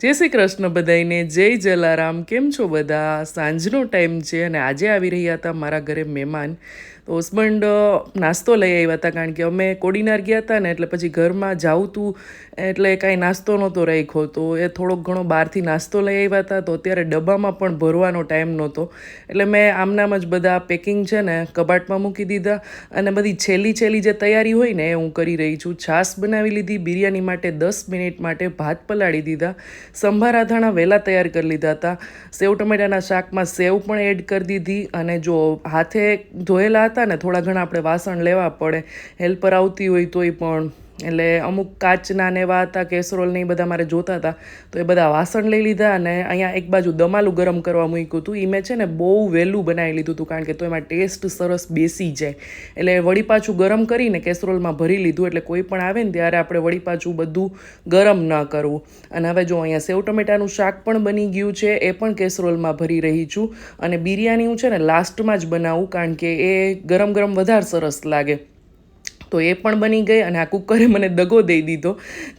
જય શ્રી કૃષ્ણ બધાઈને જય જલારામ, કેમ છો બધા? સાંજનો ટાઈમ છે અને આજે આવી રહ્યા હતા મારા ઘરે મહેમાન. તો હસબન્ડ નાસ્તો લઈ આવ્યા હતા કારણ કે અમે કોડીનાર ગયા હતા ને, એટલે પછી ઘરમાં જાવું તું, એટલે કાંઈ નાસ્તો નહોતો રાખ્યો. તો એ થોડોક ઘણો બહારથી નાસ્તો લઈ આવ્યા હતા, તો અત્યારે ડબ્બામાં પણ ભરવાનો ટાઈમ નહોતો. એટલે મેં આમનામ જ બધા પેકિંગ છે ને, કબાટમાં મૂકી દીધા અને બધી છેલ્લી છેલ્લી જે તૈયારી હોય ને, એ હું કરી રહી છું. છાશ બનાવી લીધી, બિરયાની માટે દસ મિનિટ માટે ભાત પલાળી દીધા. સંભારા ધાણા વહેલા તૈયાર કરી લીધા હતા. સેવ ટમેટાના શાકમાં સેવ પણ એડ કરી દીધી અને જો હાથે ધોયેલા હતા ને, થોડા ઘણા આપણે વાસણ લેવા પડે, હેલ્પર આવતી હોય તોય પણ એટલે અમુક કાચના ને એવા હતા કેસરોલ ને એ બધા મારે જોતા હતા. તો એ બધા વાસણ લઈ લીધા અને અહીંયા એક બાજુ દમાલું ગરમ કરવા મૂક્યું હતું. એ મેં છે ને બહુ વહેલું બનાવી લીધું હતું, કારણ કે તો એમાં ટેસ્ટ સરસ બેસી જાય. એટલે વળી પાછું ગરમ કરીને કેસરોલમાં ભરી લીધું, એટલે કોઈ પણ આવે ને ત્યારે આપણે વળી પાછું બધું ગરમ ન કરવું. અને હવે જો અહીંયા સેવ ટમેટાનું શાક પણ બની ગયું છે, એ પણ કેસરોલમાં ભરી રહી છું. અને બિરયાની હું છે ને લાસ્ટમાં જ બનાવું, કારણ કે એ ગરમ ગરમ વધારે સરસ લાગે. તો એ પણ બની ગઈ અને આ કુકરે મને દગો દઈ દીધો.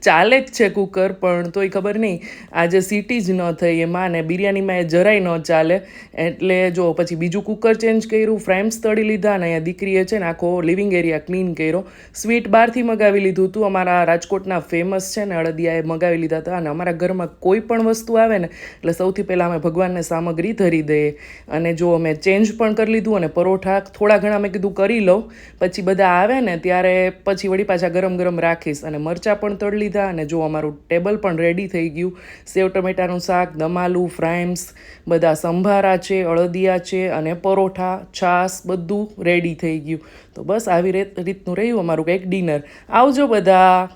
ચાલે જ છે કુકર, પણ તોય ખબર નહીં. આજે સીટી જ ન થઈ એમાં ને બિરયાનીમાં એ જરાય ન ચાલે. એટલે જો પછી બીજું કુકર ચેન્જ કર્યું, ફ્રેમ્સ તળી લીધા અને અહીંયા દીકરીએ છે ને આખો લિવિંગ એરિયા ક્લીન કર્યો. સ્વીટ બહારથી મગાવી લીધું હતું અમારા રાજકોટના ફેમસ છે ને અડદિયાએ મગાવી લીધા હતા અને અમારા ઘરમાં કોઈ પણ વસ્તુ આવે ને, એટલે સૌથી પહેલાં અમે ભગવાનને સામગ્રી ધરી દઈએ. અને જો અમે ચેન્જ પણ કરી લીધું અને પરોઠા થોડા ઘણા મેં કીધું કરી લઉં. પછી બધા આવે ને ત્યારે પછી વળી પાછા ગરમ ગરમ રાખીશ અને મરચાં પણ તળી લીધા અને જો અમારું ટેબલ પણ રેડી થઈ ગયું. સેવ ટમેટાનું શાક દમાલું ફ્રાઈમ્સ બધા સંભારા છે, અળદિયા છે અને પરોઠા, છાશ બધું રેડી થઈ ગયું. તો બસ આવી રીત રીતનું રહ્યું અમારું કંઈક ડિનર આવજો બધા.